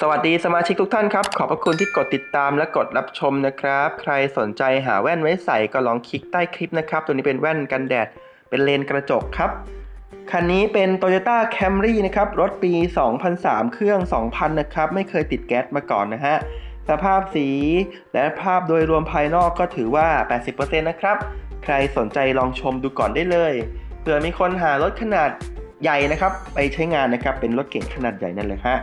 สวัสดีสมาชิกทุกท่านครับ ขอบพระคุณที่กดติดตามและกดรับชมนะครับ ใครสนใจหาแว่นไว้ใส่ก็ลองคลิกใต้คลิปนะครับ ตัวนี้เป็นแว่นกันแดด เป็นเลนกระจกครับ คันนี้เป็น Toyota Camry นะครับ รถปี 2003 เครื่อง 2000 นะครับ ไม่เคยติดแก๊สมาก่อนนะฮะ สภาพสีและภาพโดยรวมภายนอกก็ถือว่า 80%นะครับ ใครสนใจลองชมดูก่อนได้เลย เผื่อมีคนหารถขนาดใหญ่นะครับ ไปใช้งานนะครับ เป็นรถเก๋งขนาดใหญ่นั่นเลยฮะ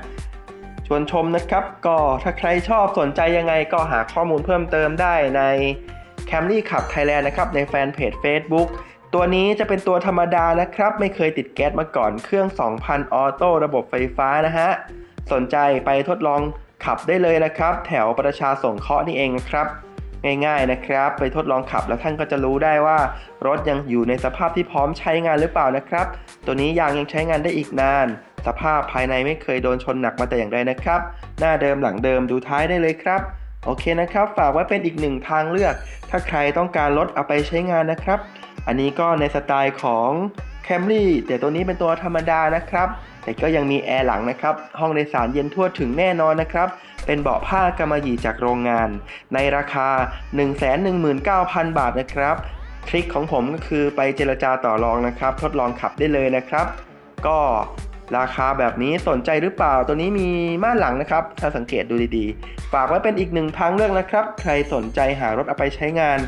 ชวนชมนะครับ ก็ถ้าใครชอบสนใจยังไงก็หาข้อมูลเพิ่มเติมได้ใน Camry ขับ Thailand นะครับ ในแฟนเพจ Facebook ตัวนี้จะเป็นตัวธรรมดานะครับ ไม่เคยติดแก๊สมาก่อนเครื่อง 2,000 ออโต้ระบบไฟฟ้านะฮะ สนใจไปทดลองขับได้เลยนะครับ แถวประชาสงเคราะห์นี่เองนะครับ ง่ายๆนะครับ ไปทดลองขับแล้วท่านก็จะรู้ได้ว่า รถยังอยู่ในสภาพที่พร้อมใช้งานหรือเปล่านะครับ ตัวนี้ยางยังใช้งานได้อีกนาน สภาพภายในไม่เคยโดนชนหนักมาแต่อย่างใดนะครับ หน้าเดิมหลังเดิมดูท้ายได้เลยครับ โอเคนะครับ ฝากไว้เป็นอีกหนึ่งทางเลือก ถ้าใครต้องการรถเอาไปใช้งานนะครับ อันนี้ก็ในสไตล์ของ Camry แต่ตัวนี้เป็นตัวธรรมดานะครับ แต่ก็ยังมีแอร์หลังนะครับ ห้องโดยสารเย็นทั่วถึงแน่นอนนะครับ เป็นเบาะผ้ากำมะหยี่จากโรงงาน ในราคา 119,000 บาทนะครับ ทริคของผมก็คือไปเจรจาต่อรองนะครับ ทดลองขับได้เลยนะครับ ก็ ราคาแบบนี้สนใจหรือเปล่า ตัวนี้มีม่านหลังนะครับ ถ้าสังเกตดูดีๆ ฝากไว้เป็นอีกหนึ่งทางเลือกนะครับ ใครสนใจหารถเอาไปใช้งาน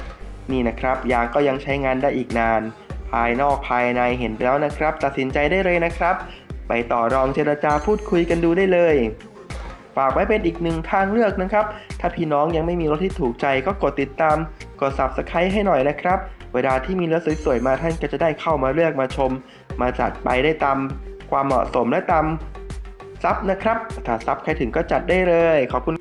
นี่นะครับ ยางก็ยังใช้งานได้อีกนาน ภายนอกภายในเห็นแล้วนะครับ ตัดสินใจได้เลยนะครับ ไปต่อรองเจรจาพูดคุยกันดูได้เลย ฝากไว้เป็นอีกหนึ่งทางเลือกนะครับ ถ้าพี่น้องยังไม่มีรถที่ถูกใจก็กดติดตาม กด subscribe ให้หน่อยนะครับ เวลาที่มีรถสวยๆมาท่านก็จะได้เข้ามาเลือกมาชม มาจัดไปได้ตาม ความเหมาะสมและตามซับนะครับถ้าซับใครถึงก็จัดได้เลย ขอบคุณ